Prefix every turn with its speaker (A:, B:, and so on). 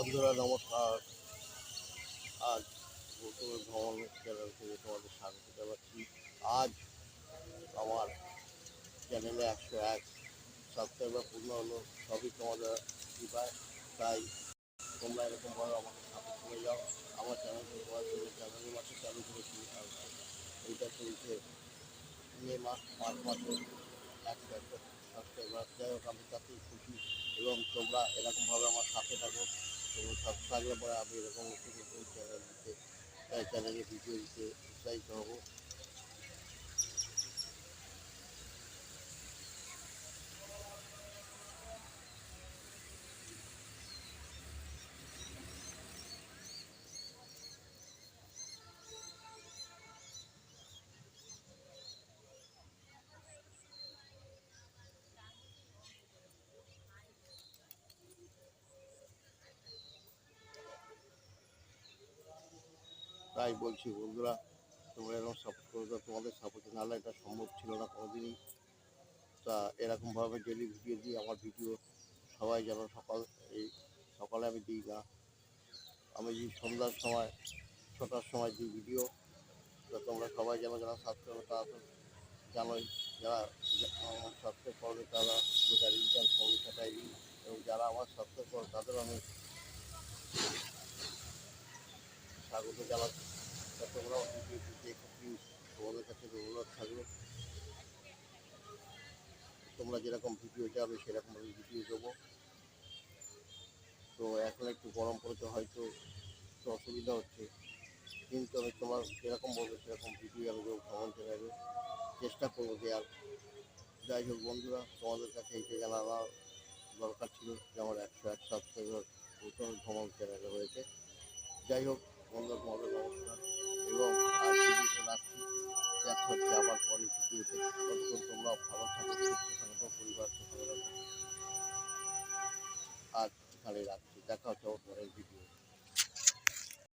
A: বন্ধুরা, নমস্কার। আজ নতুন ভ্রমণ চ্যানেল থেকে তোমাদের স্বাগত জানাচ্ছি। আজ আমার চ্যানেলে একশো এক সাবস্ক্রাইবার পূর্ণ হলো, সবই তোমাদের কৃপায়। তাই তোমরা এরকমভাবে আমাকে সাপোর্ট করে যাও। আমার চ্যানেলকে তোমার জন্য জানুয়ারি মাসে চালু করেছি। আর এইটা চলছে মে মাস মার্চ মাসে একশো একটা সাবস্ক্রাইবার যাই হোক, আমি তাতেই খুশি। এবং তোমরা এরকমভাবে আমার সাথে থাকো। থাকলে পরে আমি এরকম চ্যানেল দিতে চ্যানেলে ভিডিও দিতে উৎসাহিত হব। তাই বলছি, বন্ধুরা, তোমরা এরকম সাপোর্ট করে দাও তোমাদের সাপোর্ট নাহলে এটা সম্ভব ছিল না কোনোদিনই। তা এরকমভাবে ডেলি ভিডিও দিই আমার ভিডিও সবাই যেন সকাল, এই সকালে আমি দিই না। আমি যদি সন্ধ্যার সময়, ছটার সময় দিই ভিডিও তা তোমরা সবাই যেন, যারা সাবস্ক্রাইব তারা তো জানোই, যারা আমার সাবস্ক্রাইব করবে, তারা গোটা রিটার্ন সঙ্গে সেটাই দিই এবং যারা আমার সাবস্ক্রাইব করে তাদের আমি স্বাগত জানাচ্ছি। তা তোমরাও ভিডিওটি দেখো প্লিজ তোমাদের কাছে অনুরোধ থাকল তোমরা যেরকম ভিডিও যাবে সেরকমভাবে ভিডিও দেবো তো এখন একটু গরম পড়েছে হয়তো একটু অসুবিধা হচ্ছে কিন্তু আমি তোমার যেরকম বলবে সেরকম ভিডিও আমি দেবো ভ্রমণ চ্যানেলে চেষ্টা করব দেওয়ার যাই হোক বন্ধুরা তোমাদের কাছে এইটা জানানো দরকার ছিল যে আমার একশো এক নতুন ভ্রমণ চ্যানেলে হয়েছে যাই হোক বন্ধু তোমাদের নমস্কার এবং আর ভিডিওতে হচ্ছে আবার পরে ভিডিওতে তোমরা ভালো থাকো, সুস্থ থাকো পরিবারকে ভালো রাখো। আজ রাখছি। দেখা হচ্ছে পরের ভিডিও